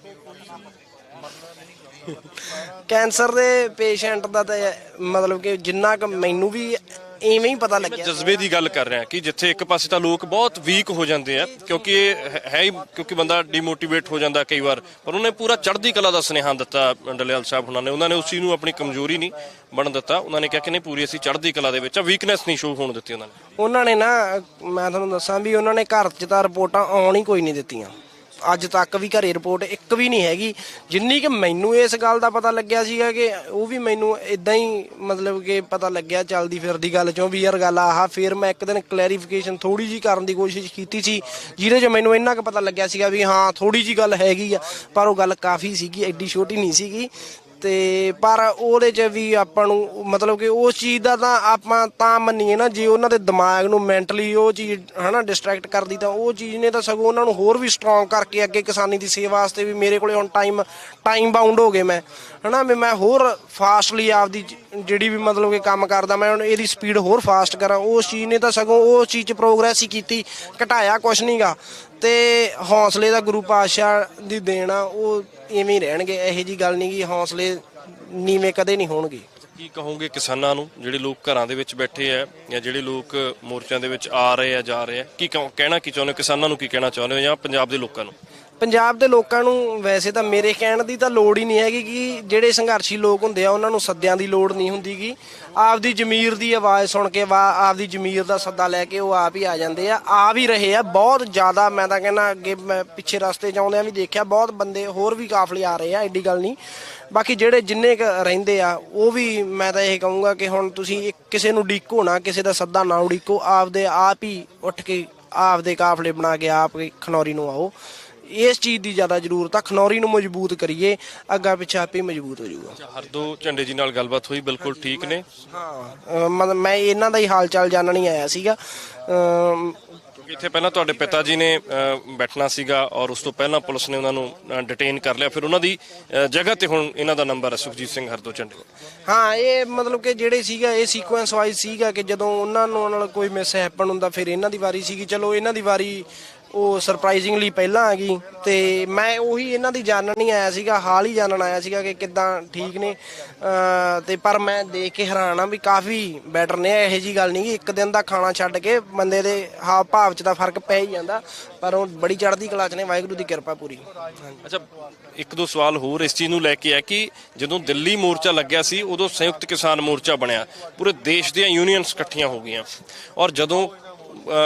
ਕੈਂਸਰ ਦੇ ਪੇਸ਼ੈਂਟ ਦਾ ਤਾਂ ਮਤਲਬ ਕਿ ਜਿੰਨਾ ਕੁ ਮੈਨੂੰ ਵੀ ਐਵੇਂ ਹੀ ਪਤਾ ਲੱਗਿਆ ਜਜ਼ਬੇ ਦੀ ਗੱਲ ਕਰ ਰਿਹਾ ਕਿ ਜਿੱਥੇ ਇੱਕ ਪਾਸੇ ਤਾਂ ਲੋਕ ਬਹੁਤ ਵੀਕ ਹੋ ਜਾਂਦੇ ਆ ਕਿਉਂਕਿ ਇਹ ਹੈ- ਹੈ ਕਿਉਂਕਿ ਬੰਦਾ ਡੀਮੋਟੀਵੇਟ ਹੋ ਜਾਂਦਾ ਕਈ ਵਾਰ। ਪਰ ਉਹਨੇ ਪੂਰਾ ਚੜ੍ਹਦੀ ਕਲਾ ਦਾ ਸੁਨੇਹਾ ਦਿੱਤਾ ਡਲੇਵਾਲ ਸਾਹਿਬ ਉਹਨਾਂ ਨੇ। ਉਹਨਾਂ ਨੇ ਉਸ ਨੂੰ ਆਪਣੀ ਕਮਜ਼ੋਰੀ ਨਹੀਂ ਬਣ ਦਿੱਤਾ। ਉਹਨਾਂ ਨੇ ਕਿਹਾ ਕਿ ਨਹੀਂ ਪੂਰੀ ਅਸੀਂ ਚੜ੍ਹਦੀ ਕਲਾ ਦੇ ਵਿੱਚ ਆ। ਵੀਕਨੈਸ ਨਹੀਂ ਸ਼ੋ ਹੋਣ ਦਿੱਤੀ ਉਹਨਾਂ ਨੇ। ਉਹਨਾਂ ਨੇ ਨਾ ਮੈਂ ਤੁਹਾਨੂੰ ਦੱਸਾਂ ਵੀ ਉਹਨਾਂ ਨੇ ਘਰ 'ਚ ਤਾਂ ਰਿਪੋਰਟਾਂ ਆਉਣ ਹੀ ਕੋਈ ਨਹੀਂ ਦਿੱਤੀਆਂ। ਅੱਜ ਤੱਕ ਵੀ ਘਰੇ ਰਿਪੋਰਟ ਇੱਕ ਵੀ ਨਹੀਂ ਹੈਗੀ। ਜਿੰਨੀ ਕਿ ਮੈਨੂੰ ਇਸ ਗੱਲ ਦਾ ਪਤਾ ਲੱਗਿਆ ਸੀਗਾ ਕਿ ਉਹ ਵੀ ਮੈਨੂੰ ਇਦਾਂ ਹੀ ਮਤਲਬ ਕਿ ਪਤਾ ਲੱਗਿਆ ਚੱਲਦੀ ਫਿਰਦੀ ਗੱਲ ਚੋਂ ਵੀ ਯਾਰ ਗੱਲ ਆਹ ਫਿਰ ਮੈਂ ਇੱਕ ਦਿਨ ਕਲੈਰੀਫਿਕੇਸ਼ਨ ਥੋੜੀ ਜੀ ਕਰਨ ਦੀ ਕੋਸ਼ਿਸ਼ ਕੀਤੀ ਸੀ, ਜਿਹਦੇ 'ਚ ਮੈਨੂੰ ਇੰਨਾ ਕੁ ਪਤਾ ਲੱਗਿਆ ਸੀਗਾ ਵੀ ਹਾਂ ਥੋੜੀ ਜੀ ਗੱਲ ਹੈਗੀ ਆ, ਪਰ ਉਹ ਗੱਲ ਕਾਫੀ ਸੀਗੀ, ਐਡੀ ਛੋਟੀ ਨਹੀਂ ਸੀਗੀ। ਤੇ ਪਰ ਉਹਦੇ 'ਚ ਵੀ ਆਪਾਂ ਨੂੰ ਮਤਲਬ ਕਿ ਉਸ ਚੀਜ਼ ਦਾ ਤਾਂ ਆਪਾਂ ਤਾਂ ਮੰਨੀਏ ਨਾ, ਜੇ ਉਹਨਾਂ ਦੇ ਦਿਮਾਗ ਨੂੰ ਮੈਂਟਲੀ ਉਹ ਚੀਜ਼ ਹਨਾ ਡਿਸਟਰੈਕਟ ਕਰਦੀ ਤਾਂ ਉਹ ਚੀਜ਼ ਨੇ ਤਾਂ ਸਗੋਂ ਉਹਨਾਂ ਨੂੰ ਹੋਰ ਵੀ ਸਟਰੋਂਗ ਕਰਕੇ ਅੱਗੇ ਕਿਸਾਨੀ ਦੀ ਸੇਵਾ ਵਾਸਤੇ ਵੀ ਮੇਰੇ ਕੋਲੇ ਹੁਣ ਟਾਈਮ ਟਾਈਮ ਬਾਉਂਡ ਹੋ ਗਏ ਮੈਂ। ਹਨਾ ਵੀ ਮੈਂ ਹੋਰ ਫਾਸਟਲੀ ਆਪਦੀ ਜਿਹੜੀ ਵੀ ਮਤਲਬ ਕਿ ਕੰਮ ਕਰਦਾ, ਮੈਂ ਹੁਣ ਇਹਦੀ ਸਪੀਡ ਹੋਰ ਫਾਸਟ ਕਰਾਂ। ਉਸ ਚੀਜ਼ ਨੇ ਤਾਂ ਸਗੋਂ ਉਸ ਚੀਜ਼ 'ਚ ਪ੍ਰੋਗਰੈਸ ਹੀ ਕੀਤੀ, ਘਟਾਇਆ ਕੁਛ ਨਹੀਂਗਾ ਤੇ ਹੌਸਲੇ ਦਾ ਗੁਰੂ ਪਾਤਸ਼ਾਹ ਦੀ ਦੇਣ ਆ, ਉਹ ਇਵੇਂ ਹੀ ਰਹਿਣਗੇ, ਇਹੋ ਜੀ ਗੱਲ ਨਹੀਂ ਕਿ ਹੌਸਲੇ ਨੀਵੇਂ ਕਦੇ ਨਹੀਂ ਹੋਣਗੇ। ਕੀ ਕਹੋਗੇ ਕਿਸਾਨਾਂ ਨੂੰ, ਜਿਹੜੇ ਲੋਕ ਘਰਾਂ ਦੇ ਵਿੱਚ ਬੈਠੇ ਆ, ਜਾਂ ਜਿਹੜੇ ਲੋਕ ਮੋਰਚਿਆਂ ਦੇ ਵਿੱਚ ਆ ਰਹੇ ਆ, ਜਾ ਰਹੇ ਆ, ਕੀ ਕਹਿਣਾ ਕੀ ਚਾਹੁੰਦੇ ਹੋ? ਕਿਸਾਨਾਂ ਨੂੰ ਕੀ ਕਹਿਣਾ ਚਾਹੁੰਦੇ ਹੋ, ਜਾਂ ਪੰਜਾਬ ਦੇ ਲੋਕਾਂ ਨੂੰ? ਪੰਜਾਬ ਦੇ ਲੋਕਾਂ ਨੂੰ ਵੈਸੇ ਤਾਂ ਮੇਰੇ ਕਹਿਣ ਦੀ ਤਾਂ ਲੋੜ ਹੀ ਨਹੀਂ ਹੈਗੀ ਕਿ ਜਿਹੜੇ ਸੰਘਰਸ਼ੀ ਲੋਕ ਹੁੰਦੇ ਆ, ਉਹਨਾਂ ਨੂੰ ਸੱਦਿਆਂ ਦੀ ਲੋੜ ਨਹੀਂ ਹੁੰਦੀਗੀ ਆਪਦੀ ਜ਼ਮੀਰ ਦੀ ਆਵਾਜ਼ ਸੁਣ ਕੇ ਵਾ, ਆਪਦੀ ਜ਼ਮੀਰ ਦਾ ਸੱਦਾ ਲੈ ਕੇ ਉਹ ਆਪ ਹੀ ਆ ਜਾਂਦੇ ਆ। ਆ ਵੀ ਰਹੇ ਆ, ਬਹੁਤ ਜ਼ਿਆਦਾ ਮੈਂ ਤਾਂ ਕਹਿੰਦਾ ਅੱਗੇ ਮੈਂ ਪਿੱਛੇ ਰਸਤੇ 'ਚ ਆਉਂਦਿਆਂ ਵੀ ਦੇਖਿਆ, ਬਹੁਤ ਬੰਦੇ ਹੋਰ ਵੀ ਕਾਫਲੇ ਆ ਰਹੇ ਆ, ਐਡੀ ਗੱਲ ਨਹੀਂ। ਬਾਕੀ ਜਿਹੜੇ ਜਿੰਨੇ ਕੁ ਰਹਿੰਦੇ ਆ, ਉਹ ਵੀ ਮੈਂ ਤਾਂ ਇਹ ਕਹੂੰਗਾ ਕਿ ਹੁਣ ਤੁਸੀਂ ਇੱਕ ਕਿਸੇ ਨੂੰ ਡੀਕੋ ਨਾ, ਕਿਸੇ ਦਾ ਸੱਦਾ ਨਾ ਉਡੀਕੋ, ਆਪਦੇ ਆਪ ਹੀ ਉੱਠ ਕੇ ਆਪਦੇ ਕਾਫਲੇ ਬਣਾ ਕੇ ਆਪ ਖਨੌਰੀ ਨੂੰ ਆਓ। ਇਸ ਚੀਜ਼ ਦੀ ਜ਼ਿਆਦਾ ਜ਼ਰੂਰਤ ਆ ਖਨੌਰੀ ਨੂੰ ਮਜ਼ਬੂਤ ਕਰੀਏ ਅੱਗਾ ਪਿੱਛਾ ਆਪੇ ਮਜ਼ਬੂਤ ਹੋ ਜਾਊਗਾ। ਹਰਦੋ ਝੰਡੇ ਜੀ ਨਾਲ ਗੱਲਬਾਤ ਹੋਈ ਬਿਲਕੁਲ ਠੀਕ ਨੇ? ਹਾਂ ਮਤਲਬ ਮੈਂ ਇਹਨਾਂ ਦਾ ਹੀ ਹਾਲ ਚਾਲ ਜਾਣਨ ਹੀ ਆਇਆ ਸੀਗਾ। ਕਿਉਂਕਿ ਇੱਥੇ ਪਹਿਲਾਂ ਤੁਹਾਡੇ ਪਿਤਾ ਜੀ ਨੇ ਬੈਠਣਾ ਸੀਗਾ ਔਰ ਉਸ ਤੋਂ ਪਹਿਲਾਂ ਪੁਲਿਸ ਨੇ ਉਹਨਾਂ ਨੂੰ ਡਿਟੇਨ ਕਰ ਲਿਆ। ਫਿਰ ਉਹਨਾਂ ਦੀ ਜਗ੍ਹਾ ਤੇ ਹੁਣ ਇਹਨਾਂ ਦਾ ਨੰਬਰ ਹੈ ਸੁਖਜੀਤ ਸਿੰਘ ਹਰਦੋ ਝੰਡੇ ਹਾਂ ਇਹ ਮਤਲਬ ਕਿ ਜਿਹੜੇ ਸੀਗਾ ਇਹ ਸੀਕੁਐਂਸ ਵਾਈਜ਼ ਸੀਗਾ ਕਿ ਜਦੋਂ ਉਹਨਾਂ ਨੂੰ ਨਾਲ ਕੋਈ ਮਿਸ ਹੈਪਨ ਹੁੰਦਾ ਫਿਰ ਇਹਨਾਂ ਦੀ ਵਾਰੀ ਸੀਗੀ। ਚਲੋ ਇਹਨਾਂ ਦੀ ਵਾਰੀ ਉਹ ਸਰਪ੍ਰਾਈਜ਼ਿੰਗਲੀ ਪਹਿਲਾਂ ਆ ਗਈ ਤੇ ਮੈਂ ਉਹੀ ਇਹਨਾਂ ਦੀ ਜਾਣਨ ਨਹੀਂ ਆਇਆ ਸੀਗਾ, ਹਾਲ ਹੀ ਜਾਣਨ ਆਇਆ ਸੀਗਾ ਕਿ ਕਿੱਦਾਂ ਠੀਕ ਨੇ। ਤੇ ਪਰ ਮੈਂ ਦੇਖ ਕੇ ਹੈਰਾਨ ਆ ਵੀ ਕਾਫੀ ਬੈਟਰ ਨੇ ਇਹੋ ਜੀ ਗੱਲ ਨਹੀਂ ਕਿ ਇੱਕ ਦਿਨ ਦਾ ਖਾਣਾ ਛੱਡ ਕੇ ਬੰਦੇ ਦੇ ਹਾਵ ਭਾਵ 'ਚ ਤਾਂ ਫ਼ਰਕ ਪੈ ਹੀ ਜਾਂਦਾ, ਪਰ ਉਹ ਬੜੀ ਚੜ੍ਹਦੀ ਕਲਾ 'ਚ ਨੇ, ਵਾਹਿਗੁਰੂ ਦੀ ਕਿਰਪਾ ਪੂਰੀ। ਅੱਛਾ, ਇੱਕ ਦੋ ਸਵਾਲ ਹੋਰ ਇਸ ਚੀਜ਼ ਨੂੰ ਲੈ ਕੇ ਆ ਕਿ ਜਦੋਂ ਦਿੱਲੀ ਮੋਰਚਾ ਲੱਗਿਆ ਸੀ, ਉਦੋਂ ਸੰਯੁਕਤ ਕਿਸਾਨ ਮੋਰਚਾ ਬਣਿਆ। ਪੂਰੇ ਦੇਸ਼ ਦੀਆਂ ਯੂਨੀਅਨਸ ਇਕੱਠੀਆਂ ਹੋ ਗਈਆਂ। ਔਰ ਜਦੋਂ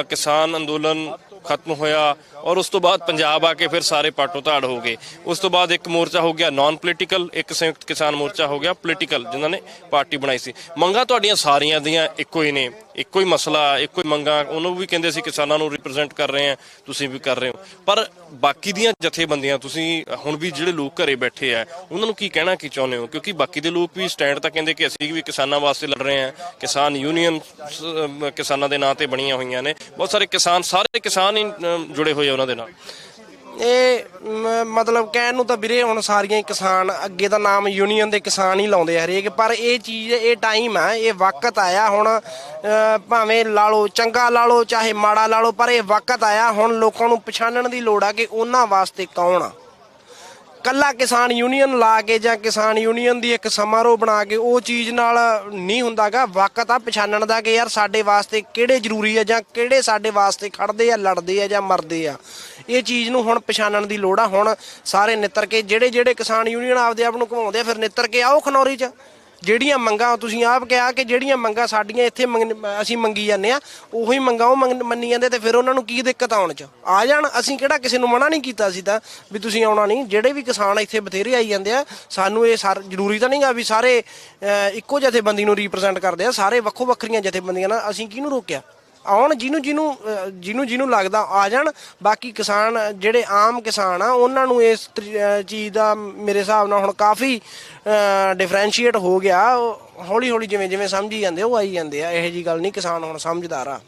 ਕਿਸਾਨ ਅੰਦੋਲਨ ਖਤਮ ਹੋਇਆ ਔਰ ਉਸ ਤੋਂ ਬਾਅਦ ਪੰਜਾਬ ਆ ਕੇ ਫਿਰ ਸਾਰੇ ਪਾਟੋ ਧਾੜ ਹੋ ਗਏ। ਉਸ ਤੋਂ ਬਾਅਦ ਇੱਕ ਮੋਰਚਾ ਹੋ ਗਿਆ ਨਾਨ ਪੋਲੀਟੀਕਲ ਇੱਕ ਸੰਯੁਕਤ ਕਿਸਾਨ ਮੋਰਚਾ ਹੋ ਗਿਆ ਪੋਲੀਟੀਕਲ ਜਿਨ੍ਹਾਂ ਨੇ ਪਾਰਟੀ ਬਣਾਈ ਸੀ। ਮੰਗਾਂ ਤੁਹਾਡੀਆਂ ਸਾਰੀਆਂ ਦੀਆਂ ਇੱਕੋ ਹੀ ਨੇ, ਇੱਕੋ ਹੀ ਮਸਲਾ, ਇੱਕੋ ਹੀ ਮੰਗਾਂ, ਉਹਨੂੰ ਵੀ ਕਹਿੰਦੇ ਸੀ ਕਿਸਾਨਾਂ ਨੂੰ ਰਿਪਰੈਜ਼ੈਂਟ ਕਰ ਰਹੇ ਆ ਤੁਸੀਂ ਵੀ ਕਰ ਰਹੇ ਹੋ। ਪਰ ਬਾਕੀ ਦੀਆਂ ਜਥੇਬੰਦੀਆਂ, ਤੁਸੀਂ ਹੁਣ ਵੀ ਜਿਹੜੇ ਲੋਕ ਘਰੇ ਬੈਠੇ ਆ, ਉਹਨਾਂ ਨੂੰ ਕੀ ਕਹਿਣਾ, ਕੀ ਚਾਹੁੰਦੇ ਹੋ? ਕਿਉਂਕਿ ਬਾਕੀ ਦੇ ਲੋਕ ਵੀ ਸਟੈਂਡ ਤਾਂ ਕਹਿੰਦੇ ਕਿ ਅਸੀਂ ਵੀ ਕਿਸਾਨਾਂ ਵਾਸਤੇ ਲੜ ਰਹੇ ਆ ਕਿਸਾਨ ਯੂਨੀਅਨ ਕਿਸਾਨਾਂ ਦੇ ਨਾਂ ਤੇ ਬਣੀਆਂ ਹੋਈਆਂ ਨੇ। ਬਹੁਤ ਸਾਰੇ ਕਿਸਾਨ ਸਾਰੇ ਕਿਸਾਨ ਹੀ ਜੁੜੇ ਹੋਏ ਉਹਨਾਂ ਦੇ ਨਾਲ? ਇਹ ਮ- ਮਤਲਬ ਕਹਿਣ ਨੂੰ ਤਾਂ ਵੀਰੇ ਹੁਣ ਸਾਰੀਆਂ ਹੀ ਕਿਸਾਨ ਅੱਗੇ ਦਾ ਨਾਮ ਯੂਨੀਅਨ ਦੇ ਕਿਸਾਨ ਹੀ ਲਾਉਂਦੇ ਆ ਹਰੇਕ ਪਰ ਇਹ ਚੀਜ਼ ਇਹ ਟਾਈਮ ਆ ਇਹ ਵਕਤ ਆਇਆ ਹੁਣ ਅਹ, ਭਾਵੇਂ ਲਾ ਲਓ ਚੰਗਾ ਲਾ ਲਓ ਚਾਹੇ ਮਾੜਾ ਲਾ ਲਓ ਪਰ ਇਹ ਵਕਤ ਆਇਆ ਹੁਣ ਲੋਕਾਂ ਨੂੰ ਪਛਾਣਨ ਦੀ ਲੋੜ ਆ ਕਿ ਉਹਨਾਂ ਵਾਸਤੇ ਕੌਣ ਆ। ਕੱਲਾ ਕਿਸਾਨ ਯੂਨੀਅਨ ਲਾ ਕੇ ਜਾਂ ਕਿਸਾਨ ਯੂਨੀਅਨ ਦੀ ਇੱਕ ਸਮਾਰੋਹ ਬਣਾ ਕੇ ਉਹ ਚੀਜ਼ ਨਾਲ ਨਹੀਂ ਹੁੰਦਾਗਾ। ਵਕਤ ਆ ਪਛਾਣਨ ਦਾ ਕਿ ਯਾਰ ਸਾਡੇ ਵਾਸਤੇ ਕਿਹੜੇ ਜ਼ਰੂਰੀ ਆ ਜਾਂ ਕਿਹੜੇ ਸਾਡੇ ਵਾਸਤੇ ਖੜਦੇ ਆ, ਲੜਦੇ ਆ ਜਾਂ ਮਰਦੇ ਆ। ਇਹ ਚੀਜ਼ ਨੂੰ ਹੁਣ ਪਛਾਣਨ ਦੀ ਲੋੜ ਆ। ਹੁਣ ਸਾਰੇ ਨਿੱਤਰ ਕੇ ਜਿਹੜੇ ਜਿਹੜੇ ਕਿਸਾਨ ਯੂਨੀਅਨ ਆਪਦੇ ਆਪ ਨੂੰ ਘਵਾਉਂਦੇ ਆ, ਫਿਰ ਨਿੱਤਰ ਕੇ ਆਓ ਖਨੌਰੀ 'ਚ। ਜਿਹੜੀਆਂ ਮੰਗਾਂ ਤੁਸੀਂ ਆਪ ਕਿਹਾ ਕਿ ਜਿਹੜੀਆਂ ਮੰਗਾਂ ਸਾਡੀਆਂ ਇੱਥੇ ਮੰਗ- ਅਸੀਂ ਮੰਗੀ ਜਾਂਦੇ ਆ ਉਹੀ ਮੰਗਾਂ ਉਹ ਮੰਗ- ਮੰਨੀ ਜਾਂਦੇ ਤੇ ਫਿਰ ਉਹਨਾਂ ਨੂੰ ਕੀ ਦਿੱਕਤ ਆਉਣ ਚ? ਆ ਜਾਣ, ਅਸੀਂ ਕਿਹੜਾ ਕਿਸੇ ਨੂੰ ਮਨਾ ਨਹੀਂ ਕੀਤਾ ਸੀ ਤਾਂ ਵੀ ਤੁਸੀਂ ਆਉਣਾ ਨਹੀਂ। ਜਿਹੜੇ ਵੀ ਕਿਸਾਨ ਇੱਥੇ ਬਥੇਰੇ ਆਈ ਜਾਂਦੇ ਆ, ਸਾਨੂੰ ਇਹ ਸਾਰ ਜ਼ਰੂਰੀ ਤਾਂ ਨਹੀਂਗਾ ਵੀ ਸਾਰੇ ਇੱਕੋ ਜਥੇਬੰਦੀ ਨੂੰ ਰਿਪਰੈਜ਼ੈਂਟ ਕਰਦੇ ਆ, ਸਾਰੇ ਵੱਖੋ ਵੱਖਰੀਆਂ ਜਥੇਬੰਦੀਆਂ ਨਾਲ ਅਸੀਂ ਕਿਹਨੂੰ ਰੋਕਿਆ? ਆਉਣ, ਜਿਹਨੂੰ ਜਿਹਨੂੰ ਜਿਹਨੂੰ ਜਿਹਨੂੰ ਲੱਗਦਾ ਆ ਜਾਣ, ਬਾਕੀ ਕਿਸਾਨ, ਜਿਹੜੇ ਆਮ ਕਿਸਾਨ ਆ, ਉਹਨਾਂ ਨੂੰ ਇਸ ਤਰੀ- ਚੀਜ਼ ਦਾ ਮੇਰੇ ਹਿਸਾਬ ਨਾਲ ਹੁਣ ਕਾਫੀ ਡਿਫਰੈਂਸ਼ੀਏਟ ਹੋ ਗਿਆ। ਹੌਲੀ ਹੌਲੀ ਜਿਵੇਂ ਜਿਵੇਂ ਸਮਝੀ ਜਾਂਦੇ ਉਹ ਆਈ ਜਾਂਦੇ ਆ। ਇਹੋ ਜੀ ਗੱਲ ਨਹੀਂ ਕਿਸਾਨ ਹੁਣ ਸਮਝਦਾਰ ਆ।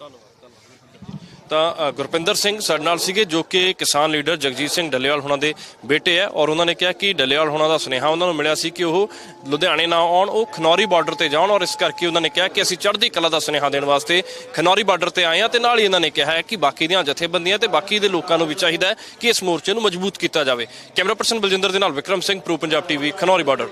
ਤਾਂ ਗੁਰਪਿੰਦਰ ਸਿੰਘ ਸਾਡੇ ਨਾਲ ਸੀਗੇ, ਜੋ ਕਿ ਕਿਸਾਨ ਲੀਡਰ ਜਗਜੀਤ ਸਿੰਘ ਡੱਲੇਵਾਲ ਹੁਣਾਂ ਦੇ ਬੇਟੇ ਆ ਔਰ ਉਹਨਾਂ ਨੇ ਕਿਹਾ ਕਿ ਡੱਲੇਵਾਲ ਹੁਣਾਂ ਦਾ ਸੁਨੇਹਾ ਉਹਨਾਂ ਨੂੰ ਮਿਲਿਆ ਸੀ ਕਿ ਉਹ ਲੁਧਿਆਣੇ ਨਾ ਆਉਣ, ਉਹ ਖਨੌਰੀ ਬਾਰਡਰ ਤੇ ਜਾਣ ਔਰ ਇਸ ਕਰਕੇ ਉਹਨਾਂ ਨੇ ਕਿਹਾ ਕਿ ਅਸੀਂ ਚੜ੍ਹਦੀ ਕਲਾ ਦਾ ਸੁਨੇਹਾ ਦੇਣ ਵਾਸਤੇ ਖਨੌਰੀ ਬਾਰਡਰ ਤੇ ਆਏ ਆ ਤੇ ਨਾਲ ਹੀ ਇਹਨਾਂ ਨੇ ਕਿਹਾ ਹੈ ਕਿ ਬਾਕੀ ਦੀਆਂ ਜਥੇਬੰਦੀਆਂ ਤੇ ਬਾਕੀ ਦੇ ਲੋਕਾਂ ਨੂੰ ਵੀ ਚਾਹੀਦਾ ਹੈ ਕਿ ਇਸ ਮੋਰਚੇ ਨੂੰ ਮਜ਼ਬੂਤ ਕੀਤਾ ਜਾਵੇ। ਕੈਮਰਾ ਪਰਸਨ ਬਲਜਿੰਦਰ ਦੇ ਨਾਲ Vikram Singh, pro Punjab TV, Khanauri border.